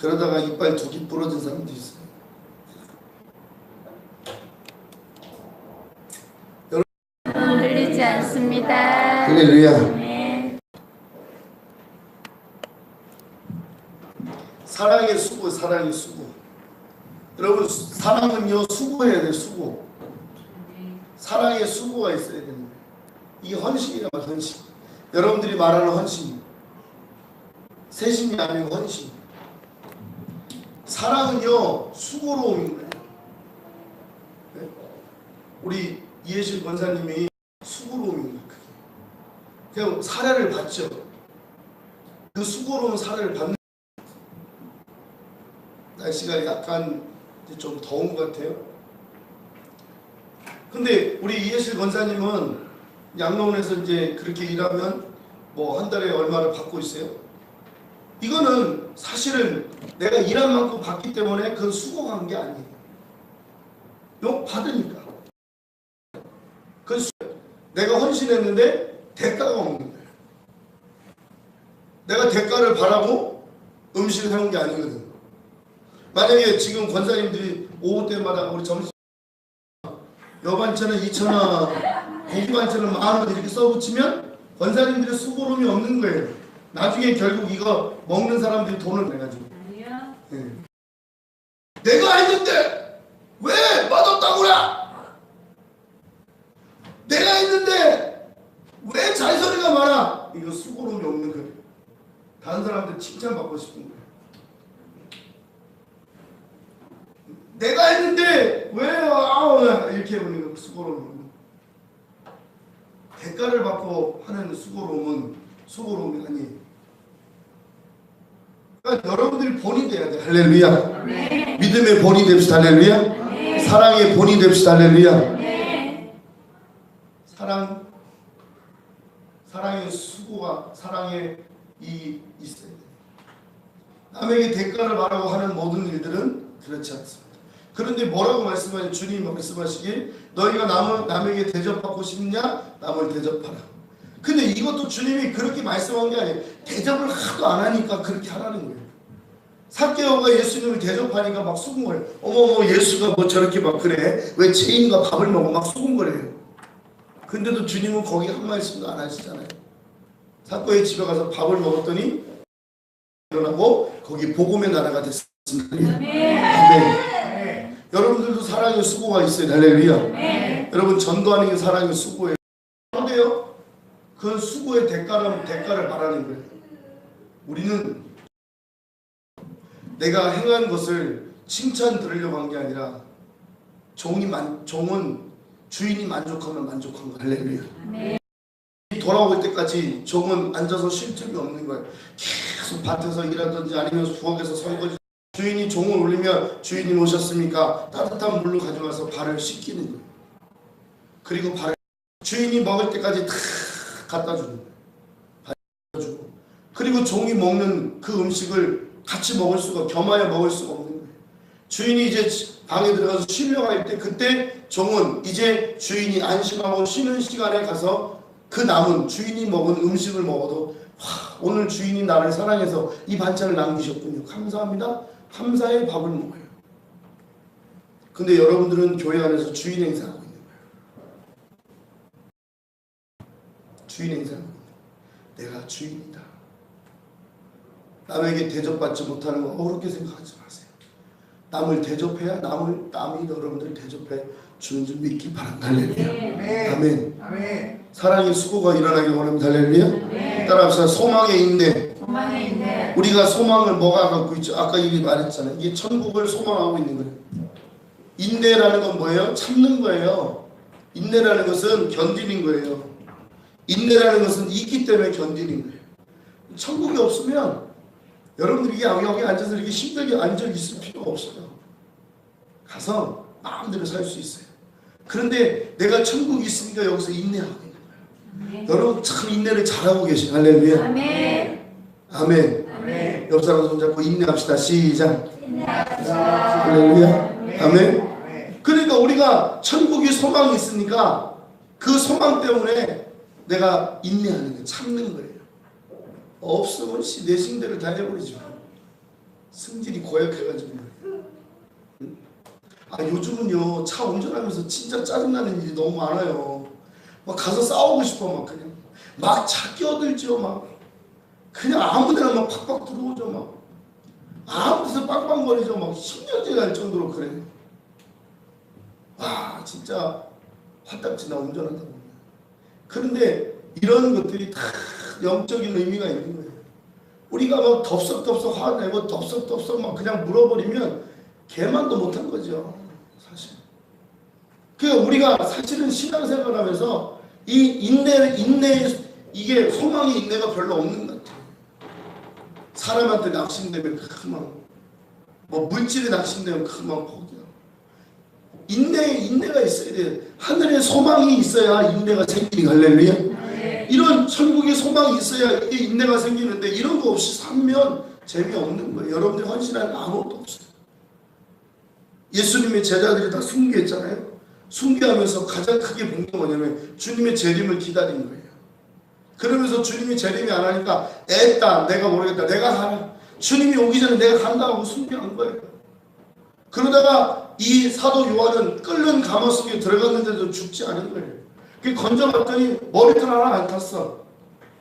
그러다가 이빨 두 개 부러진 사람도 있어요. 들리지 않습니다. 할렐루야. 네. 사랑의 수고, 사랑의 수고. 여러분 사랑은요 수고해야 돼 수고. 사랑의 수고가 있어야 되는 거예요. 이게 헌신이란 말 헌신. 여러분들이 말하는 헌신. 세심이 아니고 헌신. 사랑은요 수고로움인 거예요. 네? 우리 이해실 권사님이 수고로움인 거예요. 그게. 그냥 사례를 받죠. 그 수고로운 사례를 받는 날씨가 약간 좀 더운 것 같아요. 근데 우리 이해실 권사님은 양로원에서 이제 그렇게 일하면 뭐 한 달에 얼마를 받고 있어요? 이거는 사실은 내가 일한 만큼 받기 때문에 그건 수고가 한게 아니에요. 요 받으니까. 그 수- 내가 헌신했는데 대가가 없는 거예요. 내가 대가를 바라고 음식을 해온 게 아니거든. 만약에 지금 권사님들이 오후 때마다 우리 점심 여반찬은 2천원, 고기 반찬은 만원 이렇게 써붙이면 권사님들의 수고로움이 없는 거예요. 나중에 결국 이거 먹는 사람들이 돈을 내가지고. 아니요. 예. 내가 했는데 왜 맛없다고 그래? 내가 했는데 왜 잔소리가 많아? 이거 수고로움이 없는 거예요. 다른 사람들 칭찬받고 싶은 거예요. 내가 했는데 왜 아우 이렇게 해보는 거 거예요. 대가를 받고 하는 수고로움은 수고로움이 아니에요. 그러니까 여러분들이 본이 돼야 돼. 할렐루야. 믿음의 본이 됩시다. 할렐루야. 사랑의 본이 됩시다. 할렐루야. 사랑 사랑의 수고가 사랑의 이 있어야 돼. 남에게 대가를 바라고 하는 모든 일들은 그렇지 않습니다. 그런데 뭐라고 말씀하시 주님 말씀하시길 너희가 남을 남에게 대접받고 싶냐 남을 대접하라. 근데 이것도 주님이 그렇게 말씀한 게 아니에요. 대접을 하도 안 하니까 그렇게 하라는 거예요. 사케오가 예수님을 대접하니까 막 수군거려요. 어머머 예수가 뭐 저렇게 막 그래. 왜 죄인과 밥을 먹어 막 수군거려요. 근데도 주님은 거기 한 말씀도 안 하시잖아요. 사케오의 집에 가서 밥을 먹었더니 일어나고 거기 복음의 나라가 됐습니다. 아멘. 여러분들도 사랑의 수고가 있어요. 할렐루야. 여러분 전도하는 게 사랑의 수고예요. 그 수고의 대가는 대가를 말하는 거예요. 우리는 내가 행한 것을 칭찬 들으려고 한 게 아니라 종이 만 종은 주인이 만족하면 만족한 거 할렐루야. 돌아올 때까지 종은 앉아서 쉴 틈이 없는 거예요. 계속 밭에서 일하든지 아니면 부엌에서 설거지. 주인이 종을 올리면 주인이 오셨습니까? 따뜻한 물로 가져가서 발을 씻기는 거예요. 그리고 발을 주인이 먹을 때까지 다 갖다 주는 거예요. 주고. 그리고 종이 먹는 그 음식을 같이 먹을 수가 겸하여 먹을 수가 없는 거예요. 주인이 이제 방에 들어가서 쉬려고 할 때 그때 종은 이제 주인이 안심하고 쉬는 시간에 가서 그 남은 주인이 먹은 음식을 먹어도 와, 오늘 주인이 나를 사랑해서 이 반찬을 남기셨군요. 감사합니다. 감사의 밥을 먹어요. 근데 여러분들은 교회 안에서 주인 행사하고 있는 거예요. 주인 있는 거예요. 내가 주인이다. 남에게 대접받지 못하는 거 어렵게 생각하지 마세요. 남을 대접해야 남을 남이 여러분들 대접해 주는 줄 믿기 바랍니다. 할렐루야. 아멘. 아멘. 사랑의 수고가 일어나길 원합니다. 할렐루야. 따라합시다. 소망의 인내. 소망에 있는 우리가 소망을 뭐가 갖고 있죠? 아까 이게 말했잖아요. 이게 천국을 소망하고 있는 거예요. 인내라는 건 뭐예요? 참는 거예요. 인내라는 것은 견디는 거예요. 인내라는 것은 있기 때문에 견디는 거예요. 천국이 없으면 여러분들이 여기 앉아서 이렇게 힘들게 앉아 있을 필요가 없어요. 가서 마음대로 살 수 있어요. 그런데 내가 천국이 있으니까 여기서 인내하고 있는 거예요. 여러분 참 인내를 잘하고 계신 할렐루야. 아멘. 아멘. 아멘. 옆 사람 손잡고 인내합시다. 시작. 할렐루야. 아멘. 아멘. 그러니까 우리가 천국이 소망이 있으니까 그 소망 때문에 내가 인내하는 거 참는 거예요. 없으면 씨, 내 신대를 다 해버리죠. 승질이 고약해가지고 응? 아 요즘은요 차 운전하면서 진짜 짜증나는 일이 너무 많아요. 막 가서 싸우고 싶어 막 그냥. 막 차 끼어들죠 막. 그냥 아무데나 막 팍팍 들어오죠 막. 아무 데서 빵빵거리죠 막. 신경질 날 정도로 그래. 와 진짜 화딱지 나 운전하다 보면 그런데 이런 것들이 다 영적인 의미가 있는 거예요. 우리가 막 덥석덥석 화내고 덥석덥석 막 그냥 물어버리면 개만도 못한 거죠 사실. 그 우리가 사실은 신앙생활하면서 이 인내 인내 이게 소망의 인내가 별로 없는 것 같아요. 사람한테 낙심되면 그만 뭐 물질에 낙심되면 그만 인내 인내가 있어야 돼 하늘에 소망이 있어야 인내가 생기니 할렐루야 이런 천국의 소망이 있어야 이게 인내가 생기는데 이런 거 없이 살면 재미없는 거예요. 여러분들이 헌신하는 아무것도 없어요. 예수님의 제자들이 다 순교했잖아요. 순교하면서 가장 크게 본게 뭐냐면 주님의 재림을 기다린 거예요. 그러면서 주님이 재림이 안 하니까 애다 내가 모르겠다 내가 가라. 주님이 오기 전에 내가 간다 하고 순교한 거예요. 그러다가 이 사도 요한은 끓는 가마 속에 들어갔는데도 죽지 않은 거예요. 그 건져봤더니 머리털 하나 안 탔어.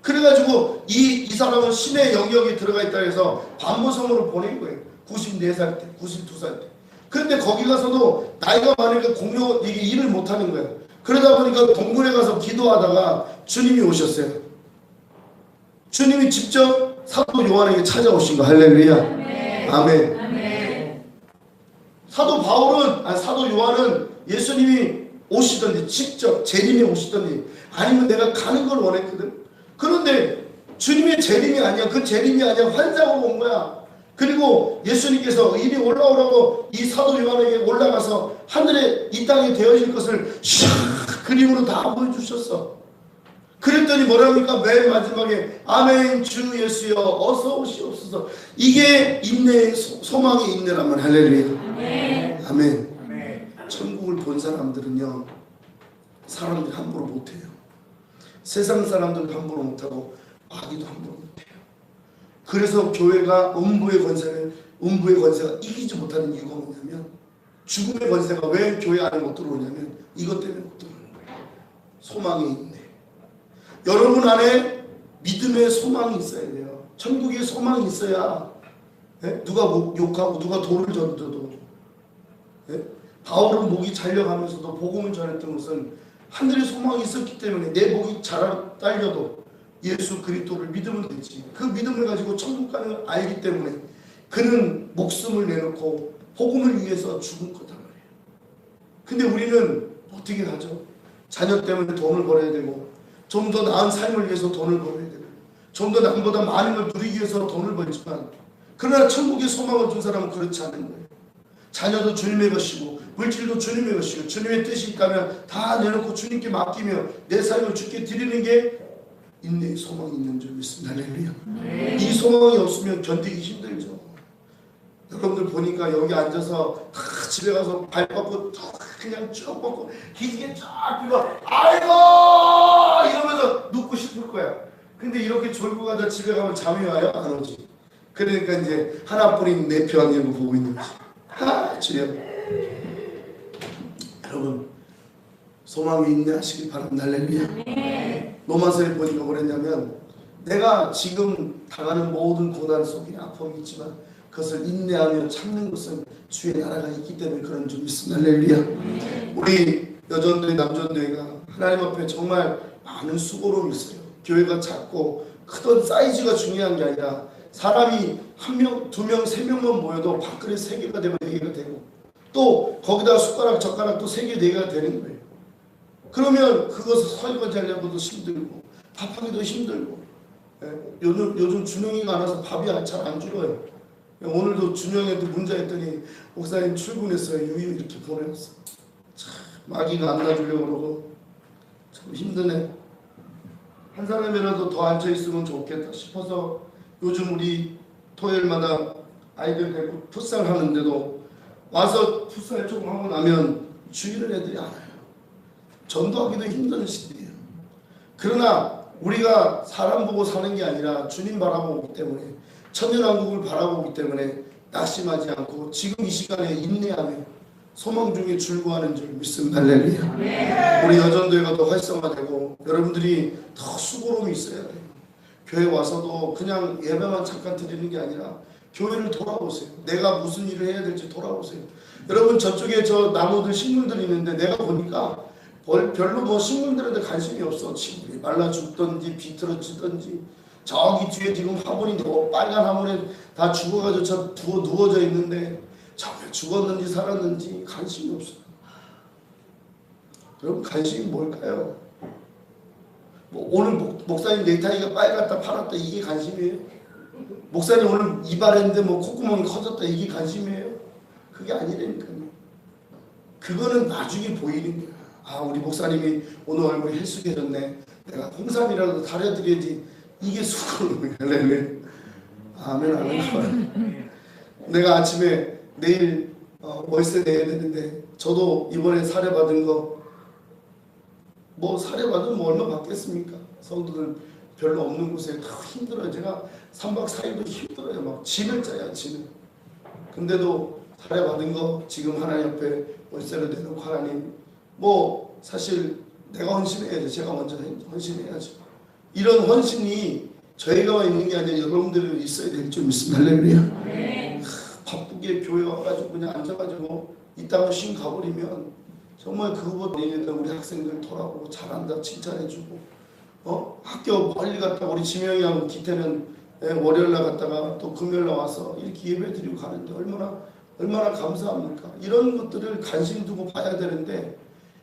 그래가지고 이, 이 사람은 신의 영역에 들어가 있다 해서 반모성으로 보낸 거예요. 94살 때, 92살 때. 그런데 거기 가서도 나이가 많으니까 공룡, 이게 일을 못 하는 거예요. 그러다 보니까 동굴에 가서 기도하다가 주님이 오셨어요. 주님이 직접 사도 요한에게 찾아오신 거 할렐루야. 아멘. 아멘. 사도 바울은 아니 사도 요한은 예수님이 오시던지 직접 재림이 오시던지 아니면 내가 가는 걸 원했거든. 그런데 주님의 재림이 아니야. 그 재림이 아니야. 환상으로 온 거야. 그리고 예수님께서 이리 올라오라고 이 사도 요한에게 올라가서 하늘에 이 땅에 되어질 것을 샥 그림으로 다 보여주셨어. 그랬더니 뭐랍니까? 맨 마지막에 아멘 주 예수여 어서 오시옵소서. 이게 인내의 소- 소망의 인내라면 할렐루야. 아멘. 아멘. 천국을 본 사람들은요, 사람들이 함부로 못해요. 세상 사람들 함부로 못하고 마귀도 함부로 못해요. 그래서 교회가 음부의 권세를 음부의 권세가 이기지 못하는 이유가 뭐냐면 죽음의 권세가 왜 교회 안에 못 들어오냐면 이것 때문에 못 들어오는 거예요. 소망이. 여러분 안에 믿음의 소망이 있어야 돼요. 천국의 소망이 있어야 예? 누가 목- 욕하고 누가 돌을 던져도 예? 바울은 목이 잘려가면서도 복음을 전했던 것은 하늘의 소망이 있었기 때문에 내 목이 잘 딸려도 예수 그리스도를 믿으면 되지. 그 믿음을 가지고 천국 가는 걸 알기 때문에 그는 목숨을 내놓고 복음을 위해서 죽은 거단 말이에요. 근데 우리는 어떻게 하죠? 자녀 때문에 돈을 벌어야 되고 좀 더 나은 삶을 위해서 돈을 벌어야 되고 좀 더 남보다 많은 걸 누리기 위해서 돈을 벌지만 그러나 천국의 소망을 준 사람은 그렇지 않은 거예요. 자녀도 주님의 것이고 물질도 주님의 것이고 주님의 뜻이 있다면 다 내놓고 주님께 맡기며 내 삶을 주께 드리는 게 인내의 소망이 있는 줄 믿습니다. 할렐루야. 이 소망이 없으면 견디기 힘들죠. 여러분들 보니까 여기 앉아서 다 집에 가서 발 뻗고 쭉 그냥 쭉 뻗고 기지개 쫙 펴고 아이고 이러면서 눕고 싶을 거야. 근데 이렇게 졸고 가다 집에 가면 잠이 와요? 안 오지. 그러니까 이제 하나뿐인 내 편을 보고 있는 거지. 하 주여. 여러분 소망이 인내하시길 바랍니다. 할렐루야. 로마서에 보니까 뭐랬냐면 내가 지금 당하는 모든 고난 속에 아픔이 있지만 그것을 인내하며 참는 것은 주의 나라가 있기 때문에 그런 줄 믿습니다. 할렐루야. 우리 여전대 남전대가 하나님 앞에 정말 많은 수고로 있어요. 교회가 작고 크던 사이즈가 중요한 게 아니라 사람이 한 명, 두 명, 세 명만 모여도 밥그릇 세 개가 되면 네 개가 되고 또 거기다 숟가락, 젓가락도 세 개, 네 개가 되는 거예요. 그러면 그것을 설거지 하려고도 힘들고 밥하기도 힘들고 예, 요즘 요즘 준영이가 안 와서 밥이 잘 안 줄어요. 예, 오늘도 준영이한테 문자 했더니 목사님 출근했어요. 유유 이렇게 보내놨어. 참 마귀가 안 놔주려고 그러고 참 힘드네. 한 사람이라도 더 앉아 있으면 좋겠다 싶어서 요즘 우리 토요일마다 아이들 데리고 풋살 하는데도 와서 풋살 조금 하고 나면 주의를 애들이 안 와요. 전도하기도 힘든 시대예요. 그러나 우리가 사람 보고 사는 게 아니라 주님 바라보기 때문에 천년왕국을 바라보기 때문에 낙심하지 않고 지금 이 시간에 인내하며 소망 중에 줄구하는 줄 믿습니다. 할렐루야. 우리 여전도회가 더 활성화되고 여러분들이 더 수고로움이 있어야 돼요. 교회 와서도 그냥 예배만 잠깐 드리는 게 아니라 교회를 돌아보세요. 내가 무슨 일을 해야 될지 돌아보세요. 여러분 저쪽에 저 나무들 식물들 있는데 내가 보니까 벌- 별로 뭐 식물들한테 관심이 없어. 식물이 말라 죽던지 비틀어지던지 저기 뒤에 지금 화분이 더 빨간 화분에 다 죽어가지고 저 누워, 누워져 있는데 저게 죽었는지 살았는지 관심이 없어요. 여러분 관심이 뭘까요? 뭐 오늘 목, 목사님 넥타이가 빨갛다 파랗다 이게 관심이에요? 목사님 오늘 이발했는데 뭐 콧구멍이 커졌다 이게 관심이에요? 그게 아니라니까요. 그거는 나중에 보이는 거야. 아 우리 목사님이 오늘 얼굴이 헬쑥해졌네. 내가 홍삼이라도 다려드려야지. 이게 수고로움이야. 할렐루야. 아멘 아멘. 내가 아침에 내일 어, 월세 내야 되는데 저도 이번에 사례 받은 거 뭐 사례 받으면 뭐 얼마 받겠습니까? 성도들 별로 없는 곳에 다 힘들어요. 제가 3박 4일도 힘들어요. 막 진을 짜요, 진을. 근데도 사례 받은 거 지금 하나님 앞에 월세를 내놓고 하나님 뭐 사실 내가 헌신해야죠. 제가 먼저 헌신해야죠. 이런 헌신이 저희가 있는 게 아니라 여러분들이 있어야 될 줄 믿습니다. 할렐루야. 바쁘게 교회 와가지고 그냥 앉아가지고 이 땅을 쉰 가버리면 정말 그거보다 내년에 우리 학생들 돌아보고 잘한다 칭찬해주고 어? 학교 멀리 갔다 우리 지명이하고 기태는 예, 월요일 날 갔다가 또 금요일 날 와서 이렇게 예배 드리고 가는데 얼마나 얼마나 감사합니까? 이런 것들을 관심 두고 봐야 되는데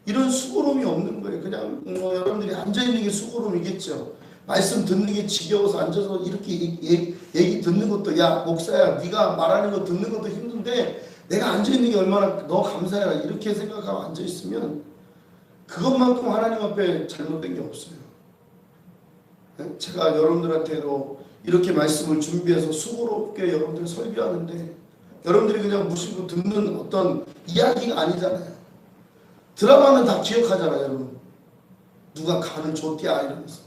이런 수고로움이 없는 거예요. 그냥 뭐 여러분들이 앉아 있는 게 수고로움이겠죠 말씀 듣는 게 지겨워서 앉아서 이렇게 얘기, 얘기, 듣는 것도 야 목사야 네가 말하는 거 듣는 것도 힘든데 내가 앉아 있는 게 얼마나 너 감사해라 이렇게 생각하고 앉아 있으면 그것만큼 하나님 앞에 잘못된 게 없어요. 네? 제가 여러분들한테도 이렇게 말씀을 준비해서 수고롭게 여러분들 설교하는데 여러분들이 그냥 무심코 듣는 어떤 이야기가 아니잖아요. 드라마는 다 기억하잖아요, 여러분. 누가 간을 줬디야 이러면서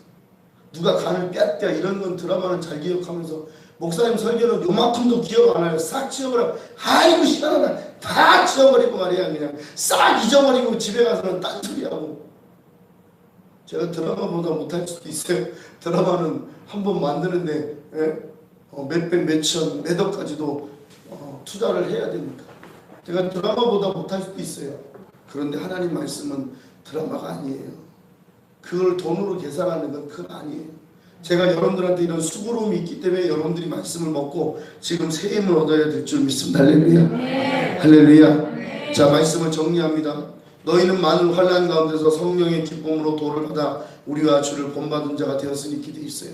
누가 간을 뺐디야 이런 건 드라마는 잘 기억하면서 목사님 설교는 요만큼도 기억 안 해요. 싹 지워버려. 아이고 시간하다. 다 지워버리고 말이야 그냥 싹 잊어버리고 집에 가서는 딴소리하고 제가 드라마보다 못할 수도 있어요. 드라마는 한 번 만드는데 예? 어, 몇백 몇천 몇억까지도 어, 투자를 해야 되니까 제가 드라마보다 못할 수도 있어요. 그런데 하나님 말씀은 드라마가 아니에요. 그걸 돈으로 계산하는 건 그건 아니에요. 제가 여러분들한테 이런 수고로움이 있기 때문에 여러분들이 말씀을 먹고 지금 새 힘을 얻어야 될 줄 믿습니다. 할렐루야. 할렐루야. 자 말씀을 정리합니다. 너희는 많은 환란 가운데서 성령의 기쁨으로 도를 받아 우리와 주를 본받은 자가 되었으니 기대 있어요.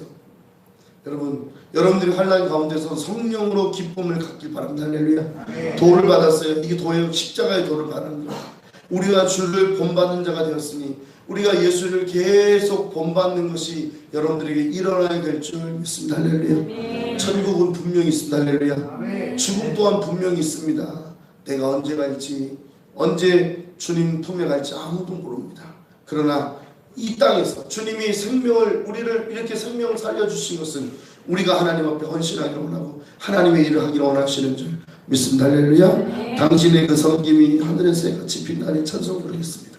여러분, 여러분들이 환란 가운데서 성령으로 기쁨을 갖길 바랍니다. 할렐루야. 도를 받았어요. 이게 도예요. 십자가의 도를 받는 거예요. 우리가 주를 본받는 자가 되었으니 우리가 예수를 계속 본받는 것이 여러분들에게 일어나야 될 줄 믿습니다. 할렐루야. 천국은 분명히 있습니다. 할렐루야. 죽음 또한 분명히 있습니다. 내가 언제 갈지 언제 주님 품에 갈지 아무도 모릅니다. 그러나 이 땅에서 주님이 생명을 우리를 이렇게 생명을 살려 주신 것은 우리가 하나님 앞에 헌신하기를 원하고 하나님의 일을 하기를 원하시는 줄 믿습니다. 할렐루야. 당신의 그 섬김이 하늘에서 같이 빛나니 찬송 부르겠습니다.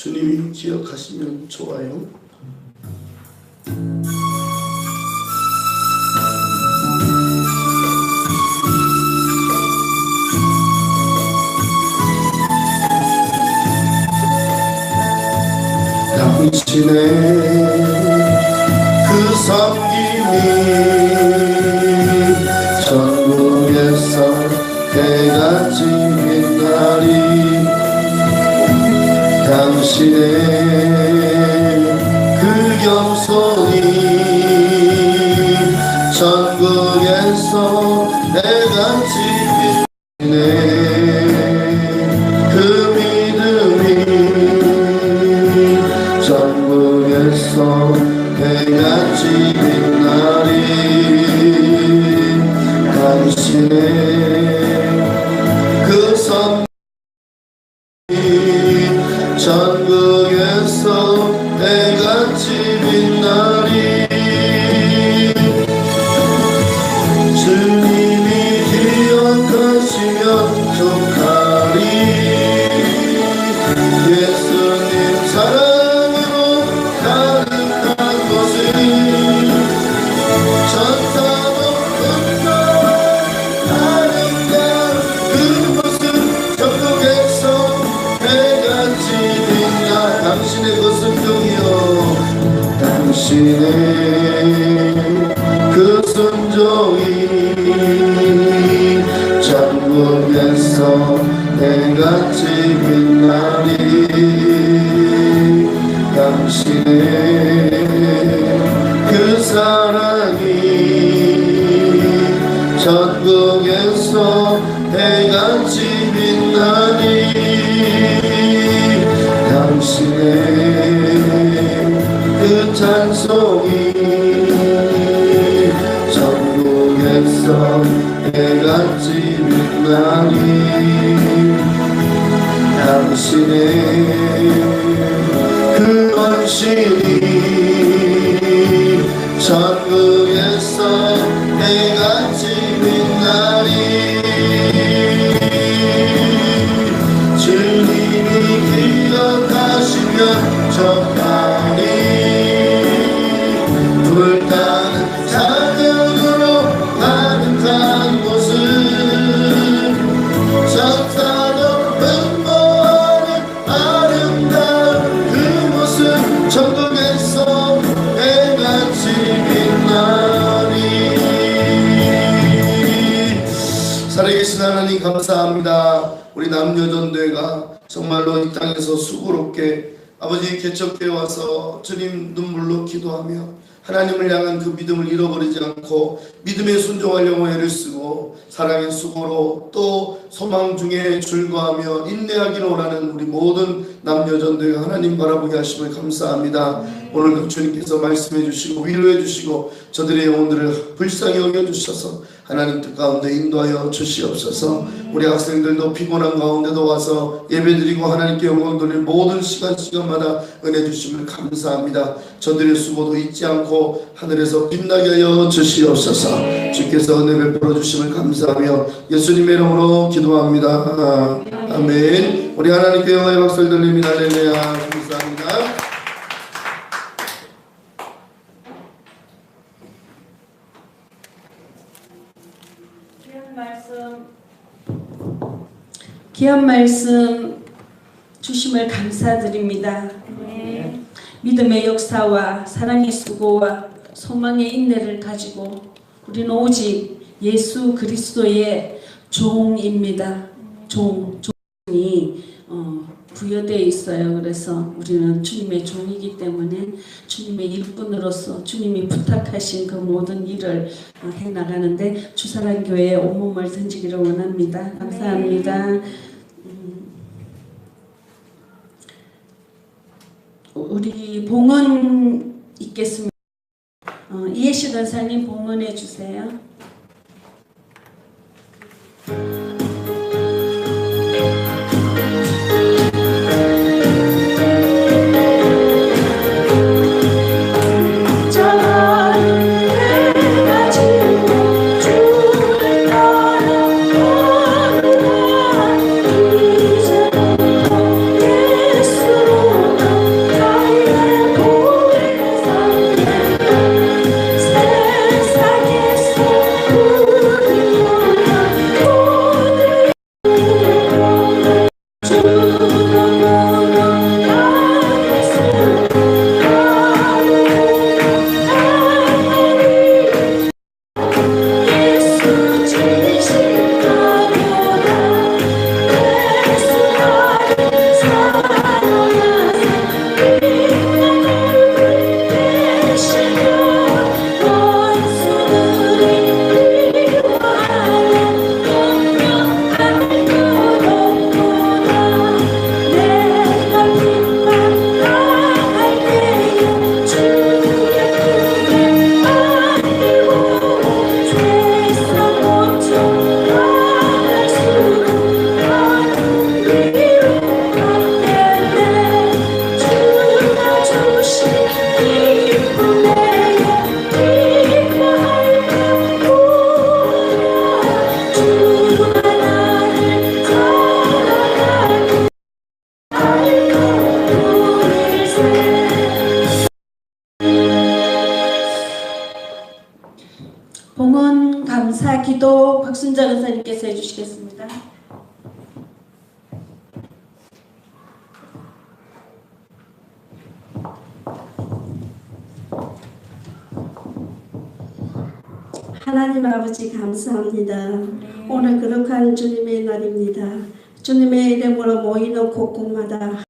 주님이 기억하시면 좋아요. 당신의 해같이 빛나리 당신의 그 사랑이 전국에서 해같이 빛나니 당신의 그 찬송 당신의 그 헌신이 전국에서 해같이 빛나리 주님이 기억하시면 적 땅에서 수고롭게 아버지 개척해 와서 주님 눈물로 기도하며 하나님을 향한 그 믿음을 잃어버리지 않고 믿음에 순종하려고 애를 쓰고 사랑의 수고로 또 소망 중에 줄거하며 인내하기로 원하는 우리 모든 남녀전도가 하나님 바라보게 하심을 감사합니다. 오늘도 주님께서 말씀해 주시고 위로해 주시고 저들의 영혼들을 불쌍히 여겨 주셔서 하나님 뜻 가운데 인도하여 주시옵소서. 우리 학생들도 피곤한 가운데도 와서 예배드리고 하나님께 영광 돌릴 모든 시간 시간마다 은혜 주심을 감사합니다. 저들의 수고도 잊지 않고 하늘에서 빛나게 하여 주시옵소서. 주께서 은혜 베풀어 주심을 감사하며 예수님의 이름으로 기도합니다. 아멘. 우리 하나님께 영광의 박수를 들립니다. 할렐루야 감사합니다 귀한 말씀 귀한 말씀 주심을 감사드립니다. 믿음의 역사와 사랑의 수고와 소망의 인내를 가지고 우리는 오직 예수 그리스도의 종입니다. 종, 종이 어, 부여되어 있어요. 그래서 우리는 주님의 종이기 때문에 주님의 일꾼으로서 주님이 부탁하신 그 모든 일을 어, 해나가는데 주사랑교회에 온몸을 던지기를 원합니다. 감사합니다. 음, 우리 봉헌 있겠습니다. 어, 이해시 권사님 봉헌해 주세요. 하나님 아버지 감사합니다. 오늘 거룩한 주님의 날입니다. 주님의 이름으로 모이는 곳곳마다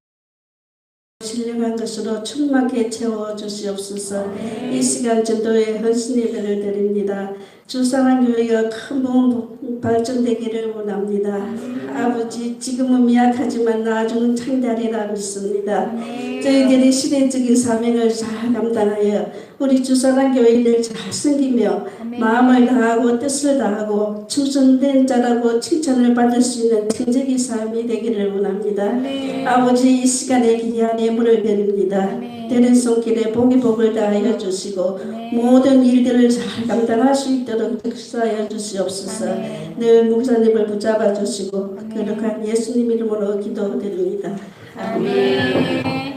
신령한 것으로 충만하게 채워 주시옵소서. 이 시간 전도에 헌신 예배를 드립니다. 주사랑교회가 큰 부흥 발전되기를 원합니다. 아버지 지금은 미약하지만 나중은 창달이라 믿습니다. 저희들이 시대적인 사명을 잘 감당하여 우리 주사랑교회를 잘 섬기며 마음을 다하고 뜻을 다하고 충성된 자라고 칭찬을 받을 수 있는 천적인 삶이 되기를 원합니다. 아버지 이 시간에 귀한 예물을 드립니다. 되는 손길에 복이 복을 다하여 주시고 모든 일들을 잘 감당할 수 있도록 특사하여 주시옵소서. 늘 목사님을 붙잡아 주시고 거룩한 예수님 이름으로 기도드립니다. 아멘.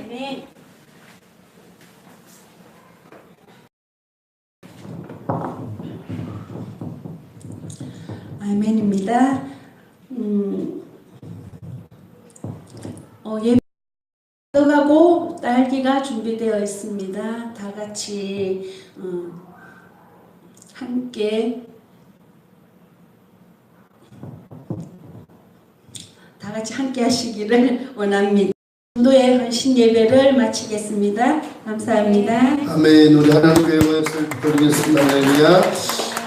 아멘입니다. 음, 어, 예, 떡하고 딸기가 준비되어 있습니다. 다 같이 어, 함께 다 같이 함께 하시기를 원합니다. 전도의 헌신 예배를 마치겠습니다. 감사합니다. 아멘. 우리 하나님께 영광을 드리겠습니다. 할렐루야.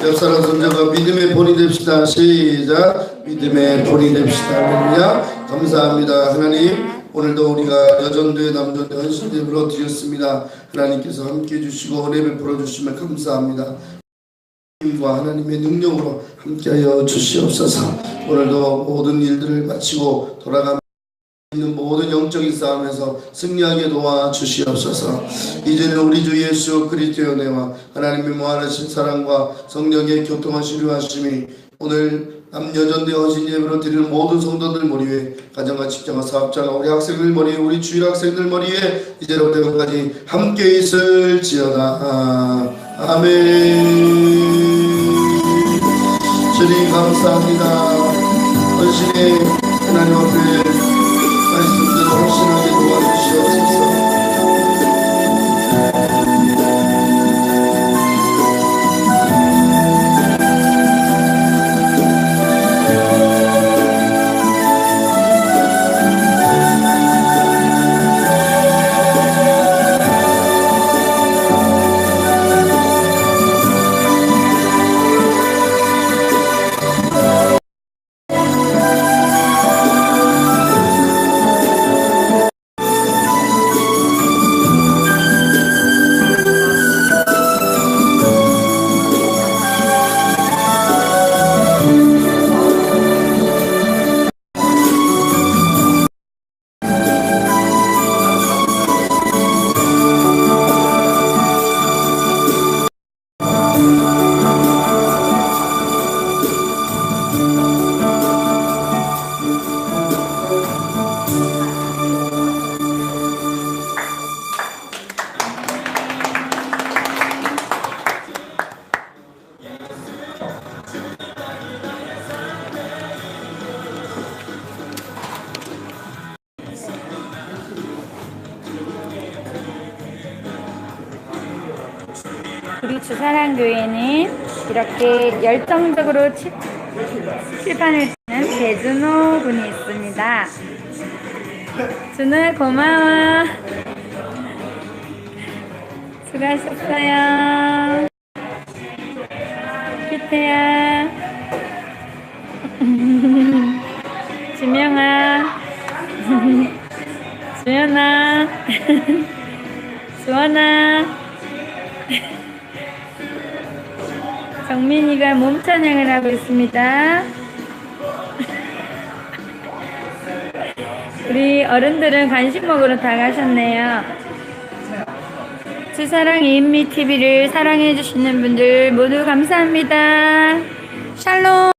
옆 사람 손자가 믿음의 본이 됩시다. 시작. 믿음의 본이 됩시다. 할렐루야. 감사합니다. 하나님. 오늘도 우리가 여전도의 남전의 헌신 예배로 드렸습니다. 하나님께서 함께 해 주시고 은혜 베풀어 주시면 감사합니다. 하나님과 하나님의 능력으로 함께하여 주시옵소서. 오늘도 모든 일들을 마치고 돌아가 있는 모든 영적인 싸움에서 승리하게 도와 주시옵소서. 이제는 우리 주 예수 그리스도의 은혜와 하나님의 무한하신 사랑과 성령의 교통하신 유하심이 오늘 남여전대 허신 예배로 드리는 모든 성도들 머리 위에 가정과 직장과 사업자가 우리 학생들 머리 위에 우리 주일 학생들 머리 위에 이제로부터 영까지 함께 있을지어다. 아, 아멘. 주님 감사합니다. 헌신의 하나님 앞에 이렇게 열정적으로 칠, 칠판을 치는 배준호 군이 있습니다. 준호야 고마워. 수고하셨어요. 기태야. 지명아. 주연아. 주원아. 정민이가 몸 찬양을 하고 있습니다. 우리 어른들은 간식 먹으러 다 가셨네요. 주사랑 인미 TV를 사랑해 주시는 분들 모두 감사합니다. 샬롬.